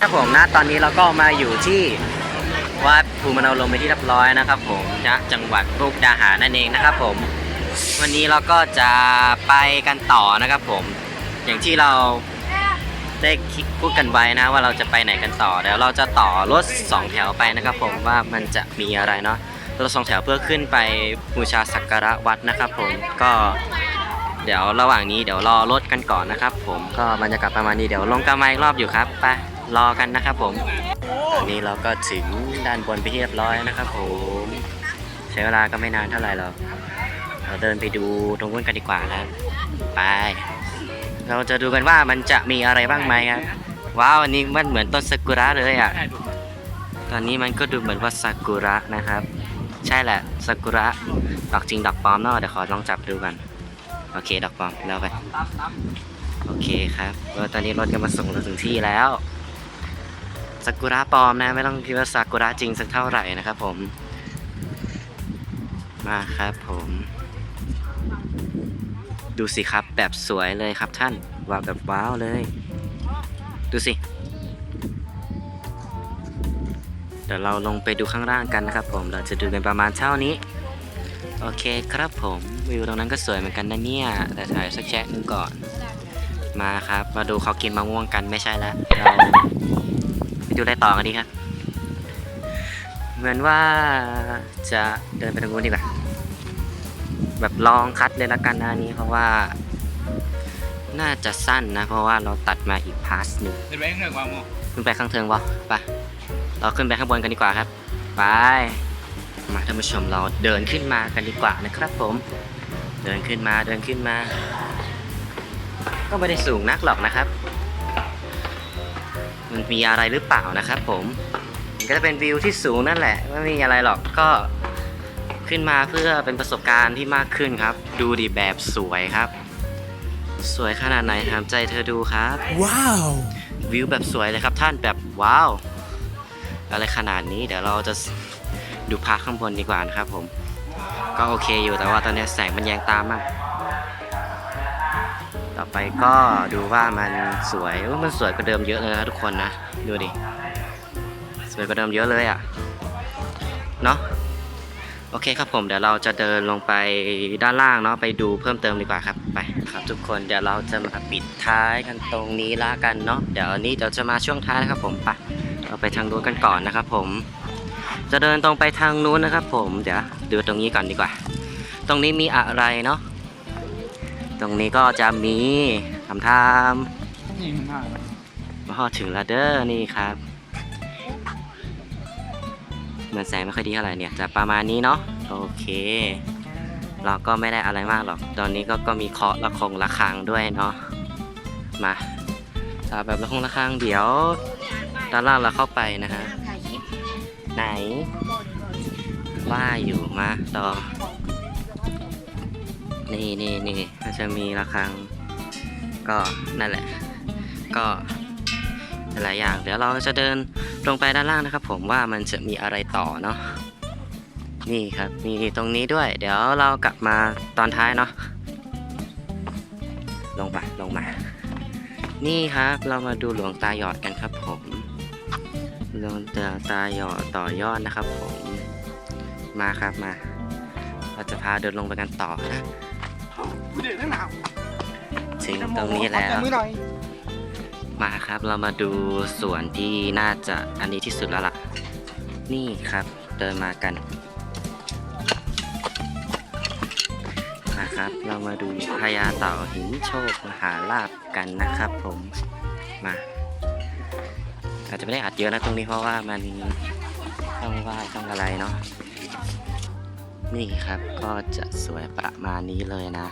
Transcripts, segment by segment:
ครับผมนะตอนนี้เราก็มาอยู่ที่วัดภูมิมโนลมเป็นที่เรียบร้อยนะครับ ผมณจังหวัดมุกดาหารนั่นเองนะครับ ผม วันนี้เราก็จะไปกันต่อนะครับ ผม อย่างที่เราได้คิดพูดกันไว้นะว่าเราจะไปไหนกันต่อเดี๋ยวเราจะต่อรถสองแถวไปนะครับ ผมว่ามันจะมีอะไรเนาะรถสองแถวเพื่อขึ้นไปบูชาสักการะวัดนะครับ ผมก็เดี๋ยวระหว่างนี้เดี๋ยวรอรถกันก่อนนะครับ ผมก็บรรยากาศประมาณนี้เดี๋ยวลงกามาอีกรอบอยู่ครับไป รอกันนะครับผมตอนนี้เราก็ถึงด้านบนไปเรียบร้อยนะครับผมใช้เวลาก็ไม่นานเท่าไหร่หรอกเราเดินไปดูตรงนู้นกันดีกว่านะไป เราจะดูกันว่ามันจะมีอะไรบ้างไหมครับว้าวอันนี้มันเหมือนต้นซากุระเลยอะตอนนี้มันก็ดูเหมือนว่าซากุระนะครับ ใช่แหละซากุระดอกจริงดอกปลอมเนาะเดี๋ยวขอลองจับดูกันโอเคดอกปลอมแล้วไปโอเคครับตอนนี้รถก็มาส่งเราถึงที่แล้ว ซากุระปลอมนะ ไม่ต้องคิดว่าซากุระจริงสักเท่าไหร่นะครับผม มาครับผม ดูสิครับแบบสวยเลยครับท่านว้าวแบบว้าวเลย ดูสิ เดี๋ยวเราลงไปดูข้างล่างกันนะครับผมเราจะดูกันประมาณเท่านี้ โอเคครับผมวิวตรงนั้นก็สวยเหมือนกันนะเนี่ย แต่ถ่ายสักแชะหนึงก่อนมาครับ มาดูเขากินมะม่วงกันไม่ใช่แล้วเรา ดูอะไรต่อกันดีครับเหมือนว่าจะเดินไปทางนู้นดีกว่าแบบลองคัดเลยละกันนะอันนี้ เพราะว่า น่าจะสั้นนะ เพราะว่าเราตัดมาอีกพาสหนึ่งเดี๋ยวไปข้างนอกวางหมอขึ้นไปข้างเทิงวะไปเราขึ้นไปข้างบนกันดีกว่าครับไปมาท่านผู้ชมเราเดินขึ้นมากันดีกว่านะครับ ผม เดินขึ้นมาเดินขึ้นมา ก็ไม่ได้สูงนักหรอกนะครับ มันมีอะไรหรือเปล่านะครับผมมันก็จะเป็นวิวที่สูงนั่นแหละไม่มีอะไรหรอกก็ขึ้นมาเพื่อเป็นประสบการณ์ที่มากขึ้นครับ ดูดิแบบสวยครับ สวยขนาดไหนถามใจเธอดูครับ Wow. วิวแบบสวยเลยครับท่านแบบว้าว อะไรขนาดนี้เดี๋ยวเราจะดูพักข้างบนดีกว่านะครับผม ก็โอเคอยู่แต่ว่าตอนนี้แสงมันแยงตามมาก ต่อไปก็ดูว่ามันสวยมันสวยกว่าเดิมเยอะเลยนะทุกคนนะ ดูดิ สวยกว่าเดิมเยอะเลยอะ่ะ เนาะโอเคครับผมเดี๋ยวเราจะเดินลงไปด้านล่างเนาะไปดูเพิ่มเติมดีกว่าครับไปครับ ทุกคนเดี๋ยวเราจะมาปิดท้ายกันตรงนี้ละกันเนาะเดี๋ยวอันนี้เดี๋ยวจะมาช่วงท้ายนะครับผมไปเราไปทางนู้นกันก่อนนะครับผม จะเดินตรงไปทางนู้นนะครับผมเดี๋ยวดูตรงนี้ก่อนดีกว่า ตรงนี้มีอะไรเนาะ ตรงนี้ก็จะมีคำถามนี่มากพอถึงแล้วเด้อนี่ครับ เหมือนแสงไม่ค่อยดีเท่าไหร่เนี่ยจะประมาณนี้เนาะโอเค เราก็ไม่ได้อะไรมากหรอก ตอนนี้ก็ก็มีเคาะระคงระฆังด้วยเนาะมาถ้าแบบระคงระฆังเดี๋ยวด้านล่างเราเข้าไปนะฮะไหนว่าอยู่มาต่อ นี่นี่นี่ก็จะมีระฆัง ก็นั่นแหละ ก็หลายอย่าง เดี๋ยวเราจะเดินลงไปด้านล่างนะครับ ผมว่ามันจะมีอะไรต่อเนาะนี่ครับมีตรงนี้ด้วย เดี๋ยวเรากลับมาตอนท้ายเนาะลงมาลงมา นี่ครับเรามาดูหลวงตาหยอดกันครับ ผมหลวงตาตาหยอดต่อยอดนะครับ ผมมาครับมา เราจะพาเดินลงไปกันต่อนะ เดี๋ยวนั่นหนาวถึงตรงนี้แล้ว มือหน่อยมาครับเรามาดูส่วนที่น่าจะอันนี้ที่สุดแล้วล่ะ นี่ครับเดินมากันนะครับ เรามาดูพญาเต่าหินโชคมหาลาบกันนะครับ ผมมาอาจจะไม่ได้อัดเยอะนะตรงนี้เพราะว่ามันต้องไหว้ต้องอะไรเนาะนี่ครับก็จะสวยประมาณนี้เลยนะ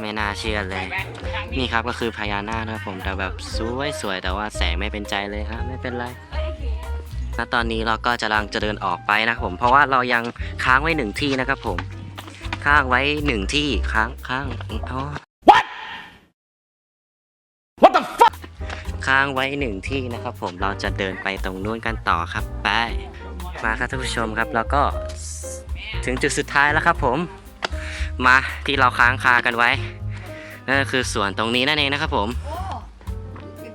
ไม่น่าเชื่อเลย นี่ครับก็คือพญานาคนะครับผมแต่แบบสวยสวยแต่ว่าแสงไม่เป็นใจเลยฮะไม่เป็นไรณตอนนี้เราก็จะกำลังจะเดินออกไปนะครับผม เพราะว่าเรายังค้างไว้หนึ่งที่นะครับผม ค้างไว้หนึ่งที่ค้างค้างอ๋อ What What the fuck ค้างไว้หนึ่งที่นะครับผมเราจะเดินไปตรงนู้นกันต่อครับไปมาครับท่านผู้ชมครับ แล้วก็ถึงจุดสุดท้ายแล้วครับผม มาที่เราค้างคากันไว้นั่นก็คือส่วนตรงนี้นั่นเองนะครับผม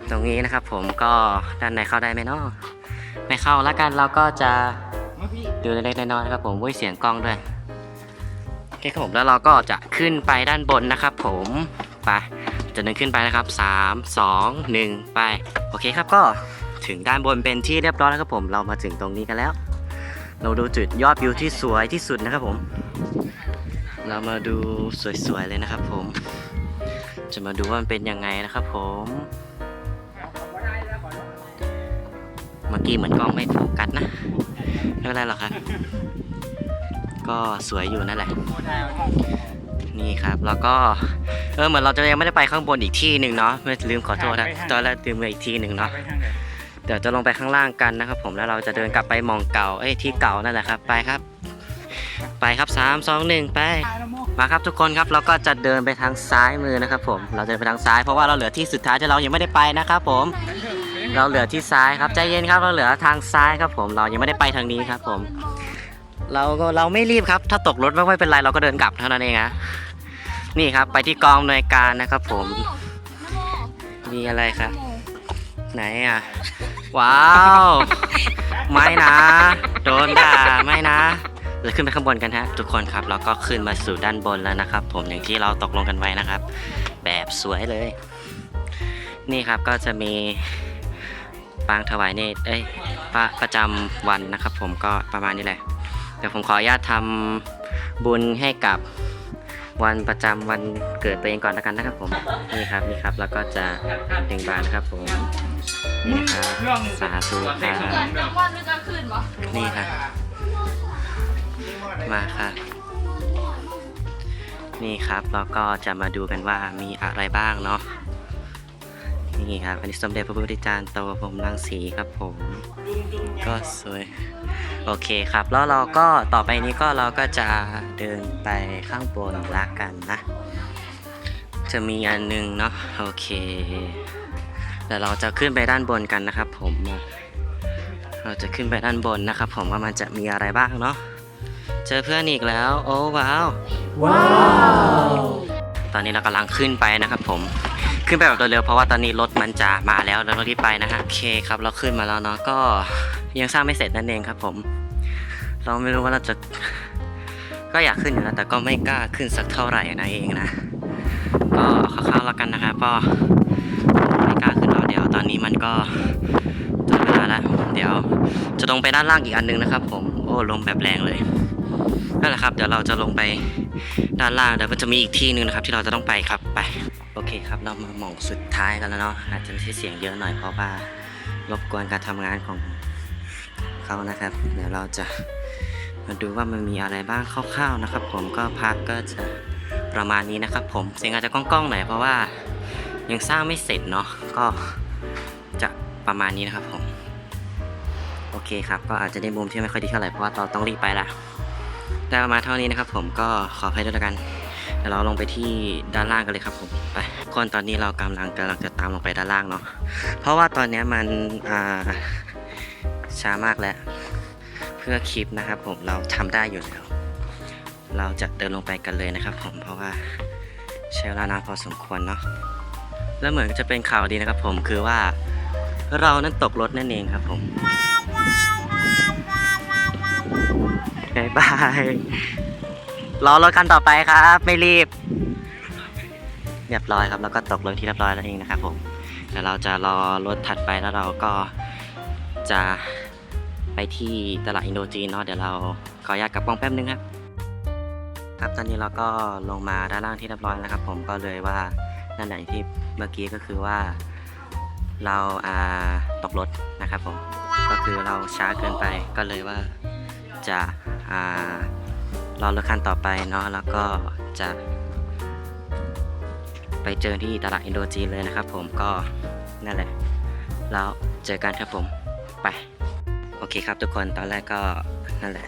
ตรงนี้นะครับผมก็ด้านในเข้าได้ไหมเนาะไม่เข้าแล้วกันเราก็จะดูเล็กๆน้อยๆนะครับผมวุ้ยเสียงกล้องด้วยโอเคครับผมแล้วเราก็จะขึ้นไปด้านบนนะครับ ผมไปจะเดินขึ้นไปนะครับสามสองหนึ่งไปโอเคครับก็ถึงด้านบนเป็นที่เรียบร้อยแล้วครับผมเรามาถึงตรงนี้กันแล้ว เราดูจุดยอดวิวที่สวยที่สุดนะครับผม เรามาดูสวยๆเลยนะครับผม จะมาดูว่ามันเป็นยังไงนะครับผม เมื่อกี้เหมือนกล้องไม่โฟกัสนะ ไม่เป็นไรหรอกครับ ก็สวยอยู่นั่นแหละ นี่ครับ แล้วก็ เออเหมือนเราจะยังไม่ได้ไปข้างบนอีกที่หนึ่งเนาะไม่ลืมขอโทษนะตอนแรกลืมไปอีกที่หนึ่งเนาะไปทางไหนเดี๋ยวจะลงไปข้างล่างกันนะครับผมแล้วเราจะเดินกลับไปหมองเก่าเอ้ยที่เก่านั่นแหละครับไปครับ ไปครับสามสองหนึ่งไป มาครับทุกคนครับเราก็จะเดินไปทางซ้ายมือนะครับผม เราเดินไปทางซ้ายเพราะว่าเราเหลือที่สุดท้ายที่เรายังไม่ได้ไปนะครับผมเถอะไปยังไงเราเหลือที่ซ้ายครับใจเย็นครับเราเหลือทางซ้ายครับผมเรายังไม่ได้ไปทางนี้ครับผม เราก็เราไม่รีบครับ ถ้าตกรถไม่เป็นไรเราก็เดินกลับเท่านั้นเองนะนี่ครับไปที่กองหน่วยการนะครับผม มีอะไรครับ ไหนอะ ว้าว ไม่นะ โดนด่าไม่นะ เราขึ้นไปข้างบนกันฮะทุกคนครับแล้วก็ขึ้นมาสู่ด้านบนแล้วนะครับ ผมอย่างที่เราตกลงกันไว้นะครับ แบบสวยเลย นี่ครับก็จะมีปางถวายเนตรเอ้ยพระประจำวันนะครับ ผมก็ประมาณนี้แหละเดี๋ยวผมขออนุญาตทำบุญให้กับวันประจำวันเกิดตัวเองก่อนแล้วกันนะครับผมนี่ครับนี่ครับแล้วก็จะหนึ่งบาทนะครับผมนี่ครับสาธุครับนี่ครับ มาครับนี่ครับแล้วก็จะมาดูกันว่ามีอะไรบ้างเนาะนี่ครับอันนี้สมเด็จพระพุทธจารย์โตพรหมรังสีครับผม ก็สวย โอเคครับ แล้วเราก็ต่อไปนี้ก็เราก็จะเดินไปข้างบนละกันนะ จะมีอันหนึงเนาะโอเคเดี๋ยวเราจะขึ้นไปด้านบนกันนะครับผม เราจะขึ้นไปด้านบนนะครับผมว่ามันจะมีอะไรบ้างเนาะ เจอเพื่อนอีกแล้ว โอ้ว้าว ว้าว ตอนนี้เรากำลังขึ้นไปนะครับผม ขึ้นไปแบบเร็วๆเพราะว่าตอนนี้รถมันจะมาแล้วแล้วเรารีบไปนะฮะโอเคครับเราขึ้นมาแล้วเนาะก็ยังสร้างไม่เสร็จนั่นเองครับผม เราไม่รู้ว่าเราจะก็อยากขึ้นอยู่นะแต่ก็ไม่กล้าขึ้นสักเท่าไหร่นะเองนะก็คร่าวๆแล้วกันนะครับก็ไม่กล้าขึ้นแล้วเดี๋ยวตอนนี้มันก็ถึงเวลาแล้วเดี๋ยวจะลงไปด้านล่างอีกอันนึงนะครับ ผมโอ้ลมแบบแรงเลย นั่นแหละครับ เดี๋ยวเราจะลงไปด้านล่าง เดี๋ยวมันจะมีอีกที่หนึ่งนะครับ ที่เราจะต้องไปครับ ไป โอเคครับ เรามาหมองสุดท้ายกันแล้วเนาะ อาจจะไม่ใช่เสียงเยอะหน่อยเพราะว่ารบกวนการทำงานของเขานะครับ เดี๋ยวเราจะมาดูว่ามันมีอะไรบ้างคร่าวๆนะครับ ผมก็พักก็จะประมาณนี้นะครับ ผม เสียงอาจจะก้องๆหน่อยเพราะว่ายังสร้างไม่เสร็จเนาะ ก็จะประมาณนี้นะครับผม โอเคครับ ก็อาจจะได้มุมที่ไม่ค่อยดีเท่าไหร่เพราะว่าเราต้องรีบไปละ ได้ประมาณเท่านี้นะครับ ผมก็ขออภัยด้วยกันเดี๋ยวเราลงไปที่ด้านล่างกันเลยครับผมไปคนตอนนี้เรากำลังกำลังจะตามลงไปด้านล่างเนาะเพราะว่าตอนนี้มันอ่าช้ามากแล้ว เพื่อคลิปนะครับ ผมเราทำได้อยู่แล้ว เราจะเดินลงไปกันเลยนะครับ ผมเพราะว่าใช้เวลานานพอสมควรเนาะแล้วเหมือนจะเป็นข่าวดีนะครับ ผมคือว่าเรานั้นตกรถนั่นเองครับผม บายบายรอรถกันต่อไปครับ ไม่รีบ เรียบร้อยครับแล้วก็ตกรถที่เรียบร้อยแล้วเองนะครับผมเดี๋ยวเราจะรอรถถัดไปแล้วเราก็จะไปที่ตลาดอินโดจีนเนาะเดี๋ยวเราขออนุญาตกลับกล้องแป๊บนึงครับ ครับตอนนี้เราก็ลงมาด้านล่างที่เรียบร้อยแล้วนะครับ ผมก็เลยว่านั่นแหละที่เมื่อกี้ก็คือว่า เราอ่าตกรถนะครับผมก็คือเราช้าเกินไปก็เลยว่าจะ รอรถคันต่อไปเนาะแล้วก็จะ ไปเจอที่ตลาดอินโดจีนเลยนะครับ ผมก็นั่นแหละแล้วเจอกันครับผมไปโอเคครับทุกคนตอนแรกก็นั่นแหละ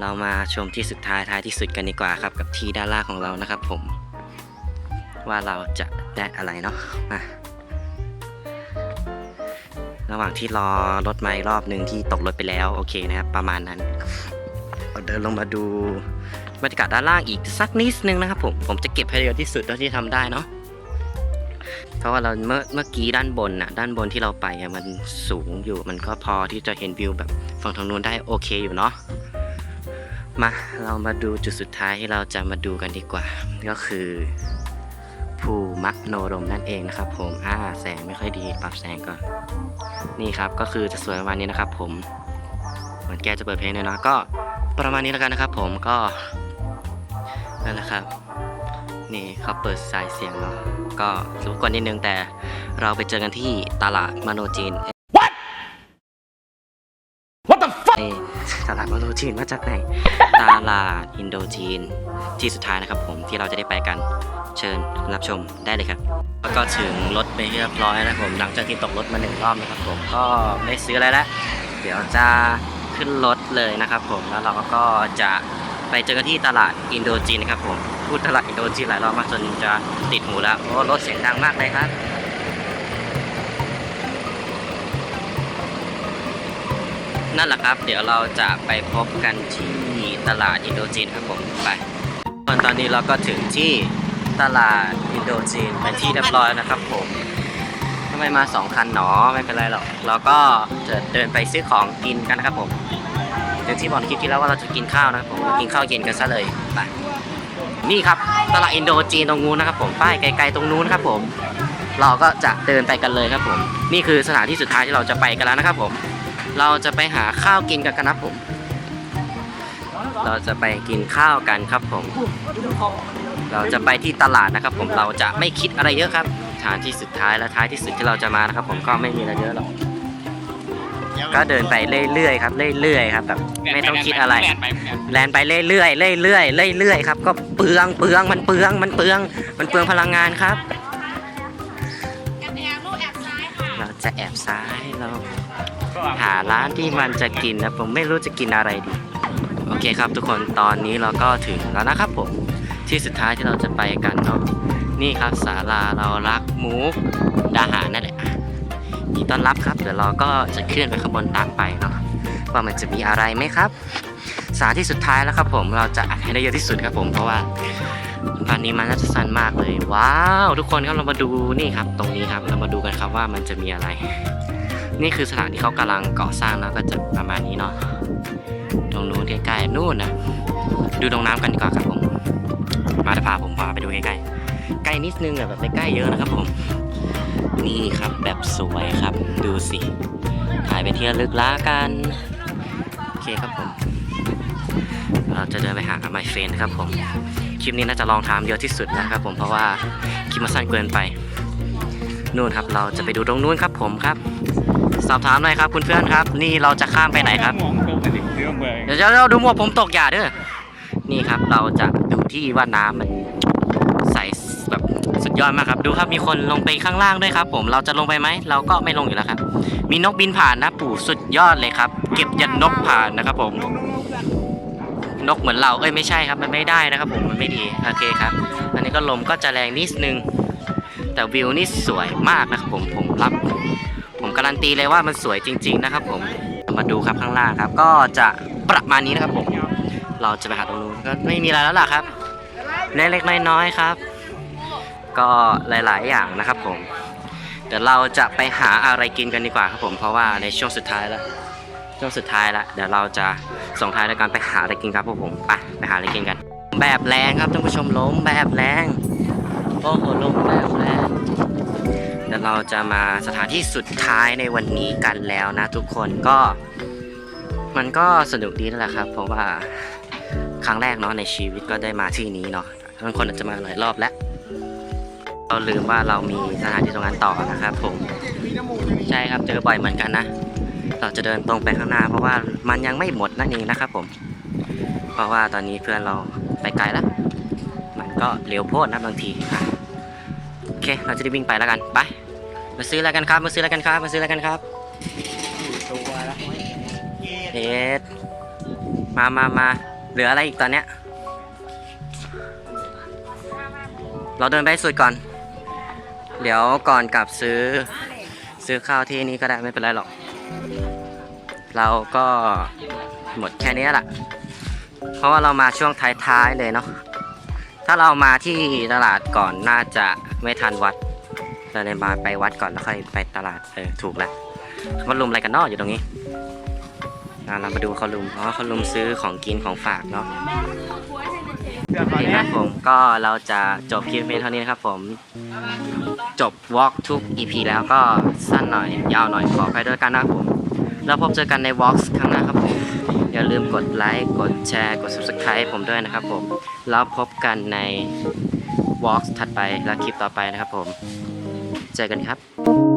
เรามาชมที่สุดท้ายท้ายที่สุดกันดีกว่าครับ กับที่ด้านล่างของเรานะครับ ผม ว่าเราจะได้อะไรเนาะมาระหว่างที่รอรถมาอีกรอบหนึ่งที่ตกรถไปแล้ว โอเคนะครับ ประมาณนั้น เดินลงมาดูบรรยากาศด้านล่างอีกสักนิดนึงนะครับผมผมจะเก็บให้เร็วที่สุดเท่าที่ทำได้เนาะเพราะว่าเราเมื่อเมื่อกี้ด้านบนน่ะด้านบนที่เราไปอะมันสูงอยู่มันก็พอที่จะเห็นวิวแบบฝั่งทางนู้นได้โอเคอยู่เนาะมาเรามาดูจุดสุดท้ายที่เราจะมาดูกันดีกว่า ก็คือภูมักโนรมนั่นเองนะครับผมอ่าแสงไม่ค่อยดีปรับแสงก่อนนี่ครับก็คือจะสวยประมาณนี้นะครับผมเหมือนแกจะเปิดเพลงเลยเนาะก็ ประมาณนี้แล้วกันนะครับ ผมก็นั่นแหละครับ นี่เขาเปิดสายเสียงเนาะก็รบกวนนิดนึงแต่เราไปเจอกันที่ตลาดมโนจีน What What the fuck ตลาดมโนจีนมาจากไหน ตลาดอินโดจีน ที่สุดท้ายนะครับผมที่เราจะได้ไปกันเชิญรับชมได้เลยครับแล้วก็ถึงรถไปเรียบร้อยนะครับผมหลังจากที่ตกรถมาหนึ่งรอบนะครับผมก็ไม่ซื้ออะไรแล้วเดี๋ยวจะ ขึ้นรถเลยนะครับผมแล้วเราก็จะไปเจอกันที่ตลาดอินโดจีนนะครับผมพูดตลาดอินโดจีนหลายรอบมากจนจะติดหูแล้วเพราะรถเสียงดังมากเลยครับนั่นแหละครับ เดี๋ยวเราจะไปพบกันที่ตลาดอินโดจีนครับผมไปตอนนี้เราก็ถึงที่ตลาดอินโดจีนเป็นที่เรียบร้อยนะครับผม ไมมาสองคันหนอไม่เป็นไรหรอกเราก็จะเดินไปซื้อของกินกันนะครับผมอย่างที่บอกในคลิปที่แล้วว่าเราจะกินข้าวนะครับผมกินข้าวเย็นกันซะเลยไปนี่ครับตลาดอินโดจีนตรงนู้นนะครับผมป้ายไกลๆตรงนู้นครับผม เราก็จะเดินไปกันเลยครับผม นี่คือสถานที่สุดท้ายที่เราจะไปกันแล้วนะครับผม เราจะไปหาข้าวกินกันกันนะผม เราจะไปกินข้าวกันครับผม เราจะไปที่ตลาดนะครับผมเราจะไม่คิดอะไรเยอะครับ สถานที่สุดท้ายและท้ายที่สุดที่เราจะมานะครับ ผมก็ไม่มีอะไรเยอะหรอกก็เดินไปเรื่อยๆครับเรื่อยๆครับแบบไม่ต้องคิดอะไร แลนไปแลนแลนไปเรื่อยๆเรื่อยๆเรื่อยๆครับ ก็เปลืองเปลืองมันเปลืองมันเปลือง มันเปลืองพลังงานครับแอบแอบลูกแอบซ้ายค่ะเราจะแอบซ้ายเราก็วางหาร้านที่มันจะกินนะผมไม่รู้จะกินอะไรดี โอเคครับทุกคนตอนนี้เราก็ถึงแล้วนะครับผมที่สุดท้ายที่เราจะไปกันเนาะ นี่ครับศาลาเรารักหมูดาหารนั่นแหละยินดีต้อนรับครับ เดี๋ยวเราก็จะเคลื่อนไปขบวนตามไปเนาะว่ามันจะมีอะไรไหมครับสถานที่สุดท้ายแล้วครับผมเราจะอัดให้ได้เยอะที่สุดครับผมเพราะว่าตอนนี้มันน่าจะสั้นมากเลย ว้าว ทุกคนครับเรามาดูนี่ครับ ตรงนี้ครับเรามาดูกันครับว่ามันจะมีอะไร นี่คือสถานที่เขากำลังก่อสร้างแล้วก็จะประมาณนี้เนาะตรงนู้นใกล้ๆนู่นนะดูตรงน้ำกันดีกว่าครับผม มาจะพาผมพาไปดูใกล้ๆ ใกล้นิดนึงอะแบบไม่ใกล้เยอะนะครับผม นี่ครับแบบสวยครับ ดูสิถ่ายไปเที่ยวลึกล้ากัน โอเคครับผม เราจะเดินไปหาไมเฟนครับผม คลิปนี้น่าจะลองทำเยอะที่สุดนะครับผมเพราะว่าคลิปมันสั้นเกินไปนู่นครับ เราจะไปดูตรงนู้นครับผมครับ สอบถามหน่อยครับ คุณเพื่อนครับ นี่เราจะข้ามไปไหนครับ เดี๋ยวเราดูหมวกผมตกอย่าเด้อนี่ครับ เราจะดูที่ว่าน้ำมัน สุดยอดมากครับดูครับมีคนลงไปข้างล่างด้วยครับ ผมเราจะลงไปไหมเราก็ไม่ลงอยู่แล้วครับ มีนกบินผ่านนะปู่สุดยอดเลยครับ เก็บยันนกผ่านนะครับ ผม นกเหมือนเราเอ้ยไม่ใช่ครับมันไม่ได้นะครับ ผมมันไม่ดีโอเคครับ อันนี้ก็ลมก็จะแรงนิดนึง แต่วิวนี่สวยมากนะครับ ผมผมรับ ผมการันตีเลยว่ามันสวยจริง ๆ นะครับ ผมมาดูครับข้างล่างครับ ก็จะประมาณนี้นะครับ ผม เราจะไปหาตรงนู้นก็ไม่มีอะไรแล้วล่ะครับ เล็กๆน้อยๆครับ ก็หลาย ๆ อย่างนะครับผม เดี๋ยวเราจะไปหาอะไรกินกันดีกว่าครับผมเพราะว่าในช่วงสุดท้ายแล้วช่วงสุดท้ายแล้วเดี๋ยวเราจะส่งท้ายด้วยการไปหาอะไรกินครับพวกผมไปไปหาอะไรกินกัน แบบแรงครับท่านผู้ชมล้มแบบแรงโอ้โหล้มแบบแรงเดี๋ยวเราจะมาสถานที่สุดท้ายในวันนี้กันแล้วนะ ทุกคนก็มันก็สนุกดีนั่นแหละครับ เพราะว่าครั้งแรกเนาะในชีวิตก็ได้มาที่นี้เนาะบางคนอาจจะมาหลายรอบแล้ว เราลืมว่าเรามีสถานที่ตรงนั้นต่อนะครับผมใช่ครับเจอบ่อยเหมือนกันนะ เราจะเดินตรงไปข้างหน้า เพราะว่ามันยังไม่หมดนั่นเองนะครับผม เพราะว่าตอนนี้เพื่อนเราไปไกลแล้ว มันก็เร็วโพดนะบางทีโอเคเราจะได้วิ่งไปแล้วกันไปมาซื้ออะไรกันครับมาซื้ออะไรกันครับมาซื้ออะไรกันครับเอสมามามาเหลืออะไรอีกตอนเนี้ย เราเดินไปสุดก่อน เดี๋ยวก่อนกลับซื้อซื้อข้าวที่นี่ก็ได้ไม่เป็นไรหรอก เราก็หมดแค่นี้แหละเพราะว่าเรามาช่วงท้ายๆเลยเนาะถ้าเรามาที่ตลาดก่อนน่าจะไม่ทันวัดเราเลยมาไปวัดก่อนแล้วค่อยไปตลาดเออถูกแหล้วเขาลุมอะไรกันนอกอยู่ตรงนี้เรามาดูเขาลุมอ๋อเขาลุมซื้อของกินของฝากเนาะ นี่เนี่ครับผมก็เราจะจบคลิปเพียงเท่านี้นะครับผมจบวอล์กทุก EP แล้วก็สั้นหน่อยยาวหน่อยขอไปด้วยกันนะครับผมแล้วพบเจอกันในวอล์กครั้งหน้าครับผมอย่าลืมกดไลค์กดแชร์กด Subscribe ผมด้วยนะครับผมแล้วพบกันในวอล์กถัดไปและคลิปต่อไปนะครับผม เจอกันครับ